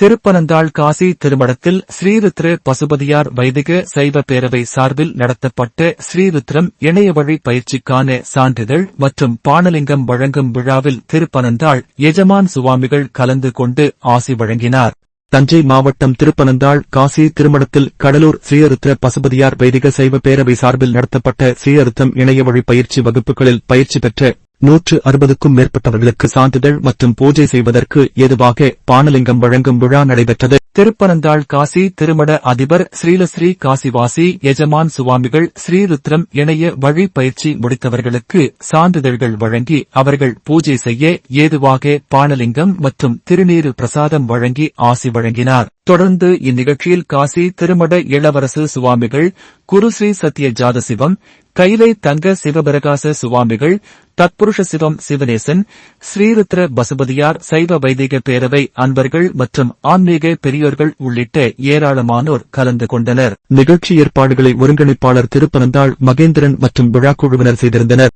திருப்பனந்தாள் காசி திருமணத்தில் ஸ்ரீருத்ர பசுபதியார் வைதிக சைவ பேரவை சார்பில் நடத்தப்பட்ட ஸ்ரீருத்ரம் இணைய வழி பயிற்சிக்கான சான்றிதழ் மற்றும் பானலிங்கம் வழங்கும் விழாவில் திருப்பனந்தாள் எஜமான் சுவாமிகள் கலந்து கொண்டு ஆசி வழங்கினார். தஞ்சை மாவட்டம் திருப்பனந்தாள் காசி திருமணத்தில் கடலூர் ஸ்ரீருத்ர பசுபதியார் வைதிக சைவ பேரவை சார்பில் நடத்தப்பட்ட ஸ்ரீயருத்தம் இணைய வழி பயிற்சி வகுப்புகளில் பயிற்சி பெற்ற நூற்று அறுபதுக்கும் மேற்பட்டவர்களுக்கு சான்றிதழ் மற்றும் பூஜை செய்வதற்கு ஏதுவாக பானலிங்கம் வழங்கும் விழா நடைபெற்றது. திருப்பனந்தாள் காசி திருமண அதிபர் ஸ்ரீலஸ்ரீ காசிவாசி எஜமான் சுவாமிகள் ஸ்ரீருத்ரம் இணைய வழி பயிற்சி முடித்தவர்களுக்கு சான்றிதழ்கள் வழங்கி அவர்கள் பூஜை செய்ய ஏதுவாக பானலிங்கம் மற்றும் திருநீரு பிரசாதம் வழங்கி ஆசி வழங்கினார். தொடர்ந்து இந்நிகழ்ச்சியில் காசி திருமட இளவரசு சுவாமிகள் குருஸ்ரீ சத்ய ஜாதசிவம் கைலை தங்க சிவபிரகாச சுவாமிகள் தத்புருஷ சிவம் சிவநேசன் ஸ்ரீருத்ர பசுபதியார் சைவ வைதிக பேரவை அன்பர்கள் மற்றும் ஆன்மீக பெரியோர்கள் உள்ளிட்ட ஏராளமானோர் கலந்து கொண்டனர். நிகழ்ச்சி ஏற்பாடுகளை ஒருங்கிணைப்பாளர் திருப்பனந்தாள் மகேந்திரன் மற்றும் விழாக்குழுவினர் செய்திருந்தனர்.